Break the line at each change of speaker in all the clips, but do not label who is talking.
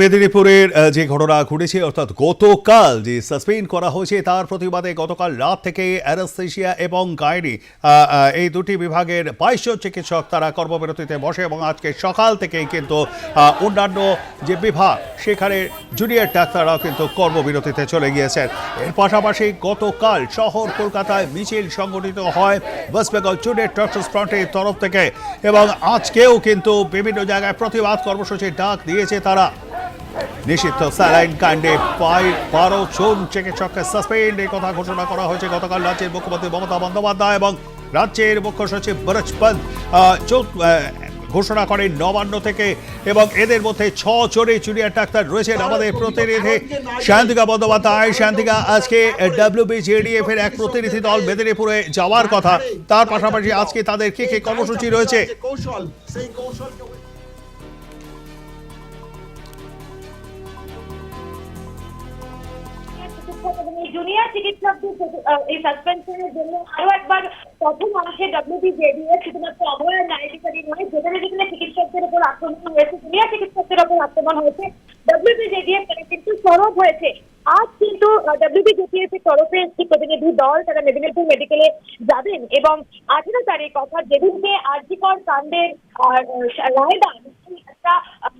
মেদিনীপুরের যে ঘটনা ঘটেছে, অর্থাৎ গতকাল যে সাসপেন্ড করা হয়েছে, তার প্রতিবাদে গতকাল রাত থেকে অ্যানাস্থেশিয়া এবং গাইনি এই দুটি বিভাগের বাইশশো চিকিৎসক তারা কর্মবিরতিতে বসে এবং আজকে সকাল থেকেই কিন্তু অন্যান্য যে বিভাগ, সেখানে জুনিয়র ডাক্তাররাও কিন্তু কর্মবিরতিতে চলে গিয়েছেন। এর পাশাপাশি গতকাল শহর কলকাতায় মিছিল সংগঠিত হয়, ওয়েস্ট বেঙ্গল জুনিয়র ডক্টর্স ফ্রন্টের তরফ থেকে এবং আজকেও কিন্তু বিভিন্ন জায়গায় প্রতিবাদ কর্মসূচির ডাক দিয়েছে তারা। নিষিদ্ধ স্যালাইন কাণ্ডে বারো জন চিকিৎসককে সাসপেন্ড এই কথা ঘোষণা করা হয়েছে গতকাল রাজ্যের মুখ্যমন্ত্রী মমতা বন্দ্যোপাধ্যায় এবং রাজ্যের মুখ্য সচিব বরজ আহ, ঘোষণা করেন নবান্ন থেকে এবং এদের মধ্যে ছ জনে জুনিয়র ডাক্তার রয়েছেন আমাদের প্রতিনিধি শান্তিকা বন্দ্যোপাধ্যায়। শান্তিকা আজকে ডাব্লিউবিজিএডিএফ এর এক প্রতিনিধি দল মেদিনীপুরে যাওয়ার কথা। তার পাশাপাশি আজকে তাদের কি কি কর্মসূচি রয়েছে?
কৌশল সেই কৌশলকে
জুনিয়র চিকিৎসকদের এই সাসপেনশনের জন্য আরও একবার প্রথম আসে ডব্লিউবিজেডিএস শুধুমাত্র অভয় নাইটিকারি নয় যেখানে যেখানে চিকিৎসকদের উপর আক্রমণ হয়েছে জুনিয়র চিকিৎসকদের উপর আক্রমণ হয়েছে ডব্লিউবিজেডিএস তারা কিন্তু সরব হয়েছে। আজ কিন্তু ডব্লিউবিজেডিএস এর তরফে একটি প্রতিনিধি দল তারা মেদিনীপুর মেডিকেলে যাবেন এবং আঠেরো তারিখ অর্থাৎ যেদিনকে আর্জিকর কাণ্ডের রায়দান একটা আহ,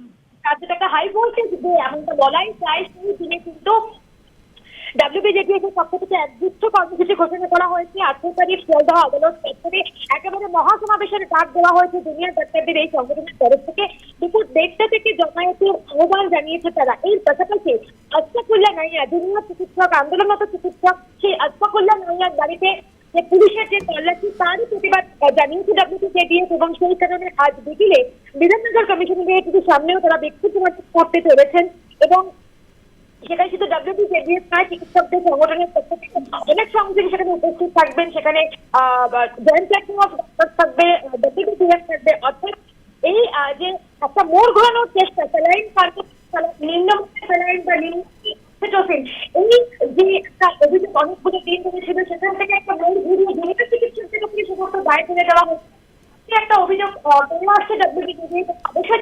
রাজ্যটা একটা হাই ভোল্টেজ দিয়ে এমনটা বলাই যায় সেই দিনে কিন্তু ডাব্লিউবিজেডিএস এর পক্ষ থেকে একগুচ্ছ কর্মসূচি ঘোষণা করা হয়েছে। আঠারো তারিখ শিয়ালদহ আদালত চত্বরে একেবারে মহাসমাবেশের ডাক দেওয়া হয়েছে জুনিয়র ডাক্তারদের এই সংগঠনের তরফ থেকে। দুপুর দেড়টা থেকে জমায়েতের আহ্বান জানিয়েছে তারা। এর পাশাপাশি আশফাকুল্লাহ নাইয়া জুনিয়র চিকিৎসক, আন্দোলনরত চিকিৎসক সেই আশফাকুল্লাহ নাইয়ার বাড়িতে যে পুলিশের যে তল্লাশি, তারই প্রতিবাদ জানিয়েছে ডাব্লিউবিজেডিএস এবং সেই কারণে আজ বিকেলে বিধাননগর কমিশনারের সামনেও তারা সমাবেশ করতে চলেছেন এবং সেখানে শুধু ডাব্লিউবিজেডিএস নয় চিকিৎসকদের সংগঠনের পক্ষ থেকে অনেক সংগঠন সেখানে উপস্থিত থাকবেন। সেখানে জয়েন্ট প্ল্যাটফর্ম অফ ডক্টর থাকবে ডব্লিউবিজিএস থাকবে। অর্থাৎ এই আহ, যে একটা মোড় ঘোরানোর চেষ্টা স্যালাইন নিম্নমানের স্যালাইন বা নিম্ন অক্সিটোসিন এই যে একটা অভিযোগ অনেকগুলো দিন ধরে ছিল সেখান থেকে একটা মোড় ঘুরিয়ে জেনেটিক চিকিৎসকদের উপরে সমস্ত দায় তুলে দেওয়া হচ্ছে। যে একটা অভিযোগ চলে আসছে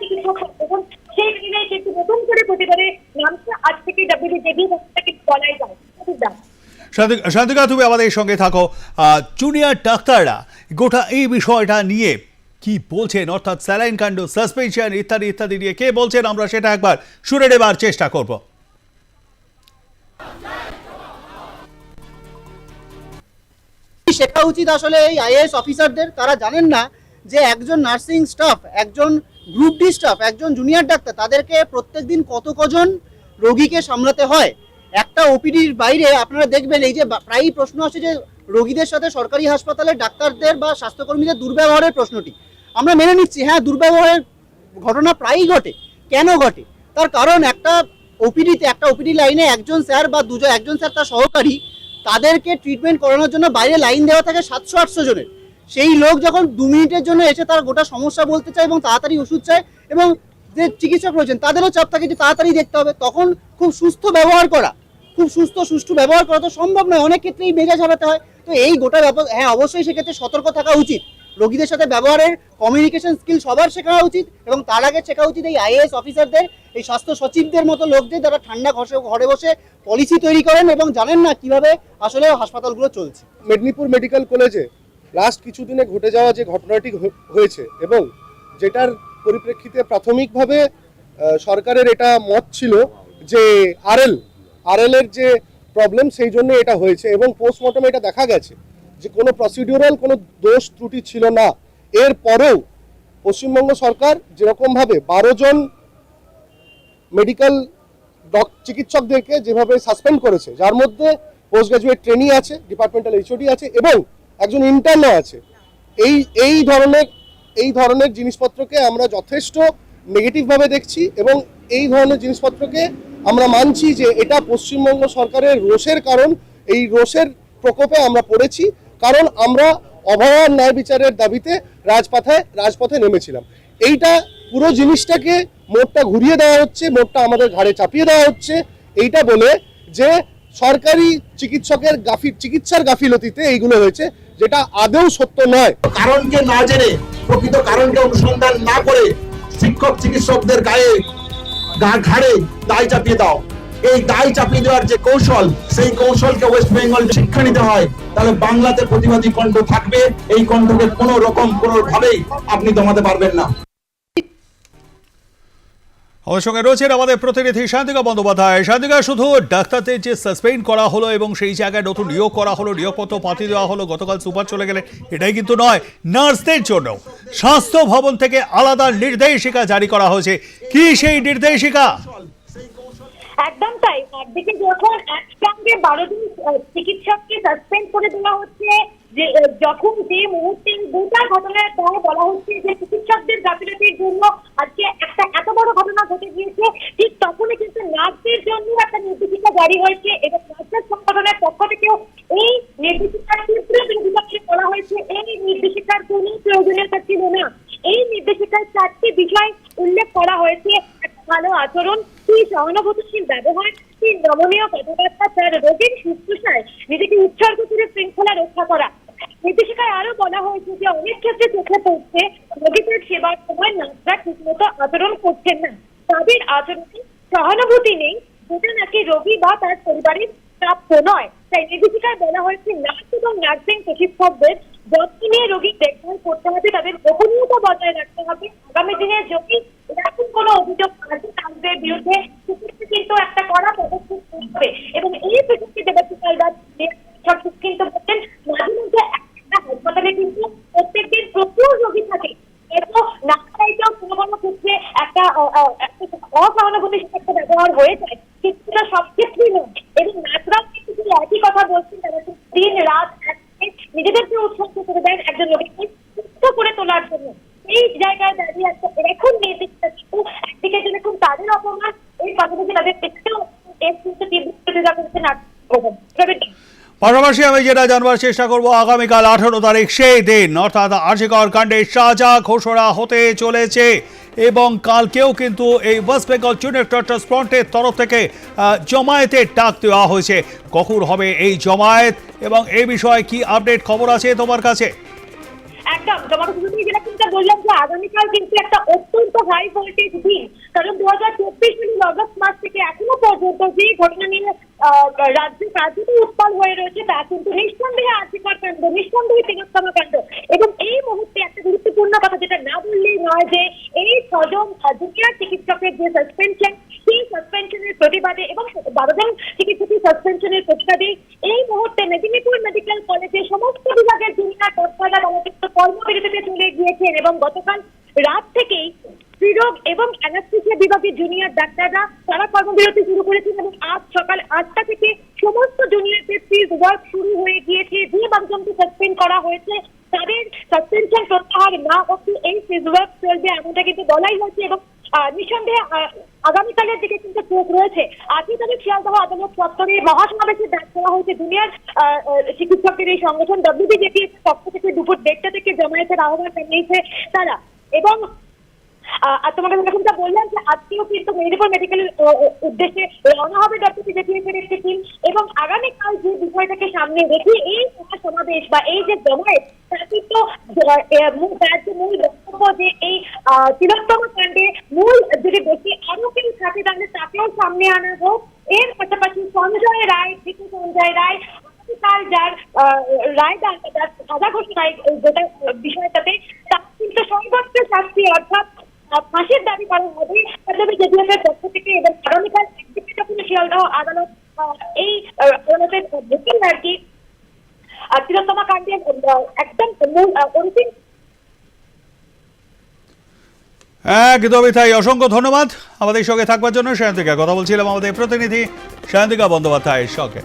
চিকিৎসক সেই দিনে কিন্তু নতুন করে প্রতিবারে নামছে। আজ থেকে বলাই যায়।
শান্তিকা তুমি আমাদের সঙ্গে থাকো। জুনিয়র ডাক্তাররা গোটা এই বিষয়টা নিয়ে কি বলছেন? অর্থাৎ স্যালাইন কাণ্ড সাসপেনশন ইত্যাদি ইত্যাদি নিয়ে কে বলছেন? আমরা সেটা একবার শুনে নেবার চেষ্টা করব।
শেখা উচিত আসলে এই আইএএস অফিসারদের তারা জানেন না যে একজন নার্সিং স্টাফ, একজন গ্রুপ ডি স্টাফ, একজন জুনিয়র ডাক্তার, তাদেরকে প্রত্যেকদিন কত কজন রোগীকে সামলাতে হয়? একটা ওপিডির বাইরে আপনারা দেখবেন, এই যে প্রায়ই প্রশ্ন আসে যে রোগীদের সাথে সরকারি হাসপাতালের ডাক্তারদের বা স্বাস্থ্যকর্মীদের দুর্ব্যবহারের প্রশ্নটি। আমরা মেনে নিচ্ছি হ্যাঁ দুর্ব্যবহারের ঘটনা প্রায়ই ঘটে। কেন ঘটে? তার কারণ একটা ওপিডিতে, একটা ওপিডি লাইনে একজন স্যার বা দুজন, একজন স্যার তার সহকারী, তাদেরকে ট্রিটমেন্ট করানোর জন্য বাইরে লাইন দেওয়া থাকে সাতশো আটশো জনের। সেই লোক যখন দু মিনিটের জন্য এসে তার গোটা সমস্যা বলতে চায় এবং তাড়াতাড়ি ওষুধ চায় এবং যে চিকিৎসক রয়েছেন, তাদেরও চাপ থাকে যে তাড়াতাড়ি দেখতে হবে, তখন খুব সুস্থ ব্যবহার করা, খুব সুস্থ, সুষ্ঠু ব্যবহার করা তো সম্ভব নয়, অনেক ক্ষেত্রেই মেজাজ হারাতে হয়। তো এই গোটা ব্যাপার হ্যাঁ অবশ্যই সেক্ষেত্রে সতর্ক থাকা উচিত। রোগীদের সাথে ব্যবহারের কমিউনিকেশন স্কিল সবার শেখা উচিত এবং তার আগে শেখা উচিত এই আইএএস অফিসারদের এই স্বাস্থ্য সচিবদের মতো লোকদের যারা ঠান্ডা ঘষে, ঘরে বসে পলিসি তৈরি করেন এবং জানেন না কীভাবে আসলে হাসপাতালগুলো চলছে।
মেদিনীপুর মেডিকেল কলেজে লাস্ট কিছুদিনে ঘটে যাওয়া যে ঘটনাটি হয়েছে এবং যেটার পরিপ্রেক্ষিতে প্রাথমিকভাবে সরকারের এটা মত ছিল যে আরএল আরএল এর যে প্রবলেম সেই জন্য এটা হয়েছে এবং পোস্টমর্টমে এটা দেখা গেছে যে কোনো প্রসিডিউরাল কোনো দোষ ত্রুটি ছিল না। এর পরেও পশ্চিমবঙ্গ সরকার যেরকমভাবে বারো জন মেডিকেল ডক চিকিৎসকদেরকে যেভাবে সাসপেন্ড করেছে, যার মধ্যে পোস্ট গ্রাজুয়েট ট্রেনি আছে ডিপার্টমেন্টাল এইচওডি আছে এবং একজন ইন্টার্নও আছে। এই এই ধরনের এই ধরনের জিনিসপত্রকে আমরা যথেষ্ট নেগেটিভভাবে দেখছি এবং এই ধরনের জিনিসপত্রকে আমরা মানছি যে এটা পশ্চিমবঙ্গ সরকারের রোষের কারণ। এই রোষের প্রকোপে আমরা পড়েছি, কারণ আমরা অভয়ার ন্যায় বিচারের দাবিতে রাজপথে রাজপথে নেমেছিলাম। এইটা পুরো জিনিসটাকে মোটটা ঘুরিয়ে দেওয়া হচ্ছে, মোটটা আমাদের ঘাড়ে চাপিয়ে দেওয়া হচ্ছে। এইটা বলে যে সরকারি চিকিৎসকের গাফি চিকিৎসার গাফিলতিতে এইগুলো হয়েছে। যেটা আদেও সত্য নয়।
কারণকে না জেনে, প্রকৃত কারণকে অনুসন্ধান না করে শিক্ষক, চিকিৎসকদের গায়ে ঘাড়ে দায় চাপিয়ে দাও। এই দায় চাপিয়ে দেওয়ার যে কৌশল, সেই কৌশলকে ওয়েস্ট বেঙ্গল শিক্ষা নিতে হয়। তাহলে বাংলাতে প্রতিবাদী কণ্ঠ থাকবে। এই কণ্ঠকে কোনো রকম কোনো ভাবেই আপনি দমাতে পারবেন না।
আমাদের সঙ্গে রয়েছেন আমাদের প্রতিনিধি শান্তিকা বন্দ্যোপাধ্যায়। শান্তিকা শুধু ডাক্তারদের যে সাসপেন্ড করা হলো এবং সেই জায়গায় নতুন নিয়োগ করা হলো নিয়োগপত্র পাঠিয়ে দেওয়া হলো গতকাল সুপার চলে গেলে এটাই কিন্তু নয় নার্সদের জন্য স্বাস্থ্য ভবন থেকে আলাদা নির্দেশিকা জারি করা হয়েছে। কি সেই নির্দেশিকা?
একদম তাই। একদিকে যখন একসঙ্গে বারো আহ, চিকিৎসককে সাসপেন্ড করে দেওয়া হচ্ছে যে যখন যে মুহূর্তে গোটা ঘটনার পরে বলা হচ্ছে যে চিকিৎসকদের গাফিলতির জন্য আজকে একটা এত বড় ঘটনা ঘটে গিয়েছে ঠিক তখনই কিন্তু নার্সদের জন্য একটা নির্দেশিকা জারি হয়েছে এবং নার্সের সংগঠনের পক্ষ থেকেও এই নির্দেশিকার তীব্র বিরোধিতা করে বলা হয়েছে, এই নির্দেশিকার কোনো প্রয়োজনীয়তা ছিল না। এই নির্দেশিকায় চারটি বিষয় উল্লেখ করা হয়েছে ভালো আচরণ কি সহানুভূতিশীল ব্যবহার কি নমনীয় কথাবার্তা তার রোগীর শুশ্রূষায় নিজেকে উৎসর্গ করে শৃঙ্খলা রক্ষা করা। নির্দেশিকায় আরও বলা হয়েছে যে অনেক ক্ষেত্রে চোখে পড়ছে রোগীদের সেবার সময় নার্সরা ঠিকমতো আচরণ করছেন না তাদের আচরণে সহানুভূতি নেই যেটা নাকি রোগী বা তার পরিবারের প্রাপ্য নয়। তাই নির্দেশিকায় বলা হয়েছে, নার্স এবং নার্সিং চিকিৎসকদের যত্ন নিয়ে রোগীর দেখভাল করতে হবে, তাদের গোপনীয়তা বজায় রাখতে হবে। আগামী দিনে যদি এরকম কোনো অভিযোগ আসে তাদের বিরুদ্ধে কিন্তু একটা কড়া পদক্ষেপ হবে এবং এই প্রযুক্তি দেবাশিকাল দাস কিন্তু বলছেন, মাঝে মধ্যে হাসপাতালে কিন্তু প্রত্যেকদিন প্রচুর রোগী থাকে এরপর নাকটাইতেও কোনো কোনো ক্ষেত্রে একটা আহ, আহ, একটা অসহানুভূতির একটা ব্যবহার হয়ে যায় কিন্তু সেটা সব ক্ষেত্রেই নয় এবং নাচরাও কিন্তু সেই একই কথা বলছেন তারা কিন্তু দিন রাত এক করে নিজেদেরকে উৎসর্গ করে দেন একজন রোগীকে সুস্থ করে তোলার জন্য এই জায়গায় দাঁড়িয়ে একটা এখন নির্দিষ্ট কিন্তু একদিকে যে দেখুন তাদের অপমান এই পাশাপাশি তাদের দেখতেও এর কিন্তু তীব্র বিরোধিতা করছে নাচ
পাশাপাশি আমি যেটা জানবার চেষ্টা করব, আগামীকাল আঠারো তারিখ সেই দিন, অর্থাৎ আর্জিকর কাণ্ডে সাজা ঘোষণা হতে চলেছে। এবং কালকেও কিন্তু এই ওয়েস্ট বেঙ্গল জুনিয়র ডক্টর ফ্রন্টের তরফ থেকে জমায়েতে ডাক দেওয়া হয়েছে। কখন হবে এই জমায়েত এবং এই বিষয়ে কি আপডেট খবর আছে তোমার কাছে?
একদম তোমার যেটা বললাম যে আগামীকাল কিন্তু একটা অত্যন্ত হাই ভোল্টেজ দিন। কারণ দু হাজার চব্বিশ সালের অগস্ট মাস থেকে এখনও পর্যন্ত যে ঘটনা নিয়ে রাজ্যে কার্যত উৎপল হয়ে রয়েছে, তা কিন্তু নিঃসন্দেহে আর্থিকর কাণ্ড নিঃসন্দেহে তিরস্কার কাণ্ড এবং এই মুহূর্তে একটা গুরুত্বপূর্ণ কথা যেটা না বললেই নয় যে, এই ছজন জুনিয়র চিকিৎসকের যে সাসপেনশন সেই সাসপেনশনের প্রতিবাদে এবং বারো জন চিকিৎসকের সাসপেনশনের প্রতিবাদে এই মুহূর্তে মেদিনীপুর মেডিকেল কলেজে সমস্ত বিভাগের গিয়েছেন এবং গতকাল রাত থেকেই স্ত্রীরোগ এবং অ্যানাস্থেসিয়া বিভাগের জুনিয়র ডাক্তাররা তারা কর্মবিরতি শুরু করেছেন এবং আজ সকাল আটটা থেকে সমস্ত জুনিয়রদের ফিল্ড ওয়ার্ক শুরু হয়ে গিয়েছে যে বারজনকে সাসপেন্ড করা হয়েছে তাদের সাসপেনশন প্রত্যাহার না অব্দি এই ফিল্ড ওয়ার্ক চলবে এমনটা কিন্তু বলাই হয়েছে এবং নিঃসন্দেহে আগামীকালের দিকে কিন্তু চোখ রয়েছে। আজই তাদের শিয়ালদহ আদালত চত্বরে মহাসমাবেশের ডাক দেওয়া হয়েছে আহ, চিকিৎসকদের এই সংগঠন ডব্লিউবিজেপি পক্ষ দুপুর দেড়টা থেকে জমায়েতের আহ্বান জানিয়েছে তারা। এবং তোমাকে যখন যা বললাম যে আজকেও কিন্তু মেদিনীপুর উদ্দেশ্যে রওনা হবে ডক্টর বিজেপিএসের একটি টিম এবং আগামীকাল যে বিষয়টাকে সামনে রেখে এই সমাবেশ বা এই যে জমায়েত তা কিন্তু তার যে মূল বক্তব্য যে এই তিলোত্তম কাণ্ডে মূল যদি বেশি আরও কেউ থাকে তাহলে তাকেও সামনে আনা হোক। এর পাশাপাশি সঞ্জয় রায় থেকে সঞ্জয় রায় আগামীকাল যার সাজা ঘোষণায় গোটা বিষয়টাতে তার কিন্তু সর্বোচ্চ শাস্তি অর্থাৎ ফাঁসির দাবি করা হবে। পাঞ্জাবি জেডিএফের পক্ষ থেকে এবং আগামীকাল যখন শিয়ালদহ আদালত এই আদালতের আর কি কাণ্ডের একদম মূল অন্তিম।
একদমই তাই। অসংখ্য ধন্যবাদ। আমাদের সঙ্গে থাকবার জন্য সায়ন্তিকা। কথা বলছিলাম আমাদের প্রতিনিধি সায়ন্তিকা বন্দ্যোপাধ্যায়ের সঙ্গে।